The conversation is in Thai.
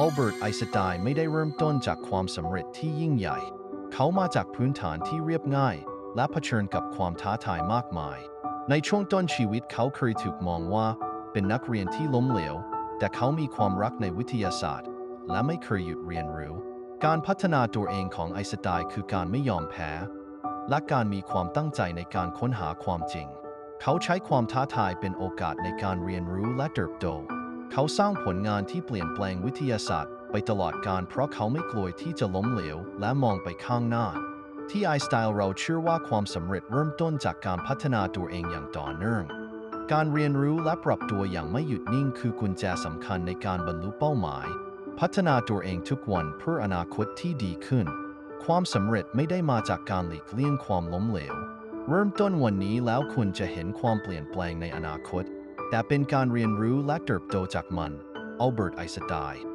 อัลเบิร์ตไอสไตน์ไม่ได้เริ่มต้นจากความสำเร็จที่ยิ่งใหญ่ เขามาจากพื้นฐานที่เรียบง่าย และเผชิญกับความท้าทายมากมาย ในช่วงต้นชีวิตเขาเคยถูกมองว่า เป็นนักเรียนที่ล้มเหลว แต่เขามีความรักในวิทยาศาสตร์ และไม่เคยหยุดเรียนรู้ การพัฒนาตัวเองของไอสไตน์คือการไม่ยอมแพ้ และการมีความตั้งใจในการค้นหาความจริง เขาใช้ความท้าทายเป็นโอกาสในการเรียนรู้และเติบโต เขาสร้างผลงานที่เปลี่ยนแปลงวิทยาศาสตร์ ไปตลอดการเพราะเขาไม่กลัวที่จะล้มเหลว และมองไปข้างหน้า ที่ไอสไตล์เราเชื่อว่าความสำเร็จเริ่มต้นจากการพัฒนาตัวเองอย่างต่อเนื่อง การเรียนรู้และปรับตัวอย่างไม่หยุดนิ่งคือกุญแจสำคัญในการบรรลุเป้าหมาย พัฒนาตัวเองทุกวันเพื่ออนาคตที่ดีขึ้น ความสำเร็จไม่ได้มาจากการหลีกเลี่ยงความล้มเหลว เริ่มต้นวันนี้แล้วคุณจะเห็นความเปลี่ยนแปลงในอนาคต แต่เป็นการเรียนรู้และเติบโตจากมันอัลเบิร์ตไอน์สไตน์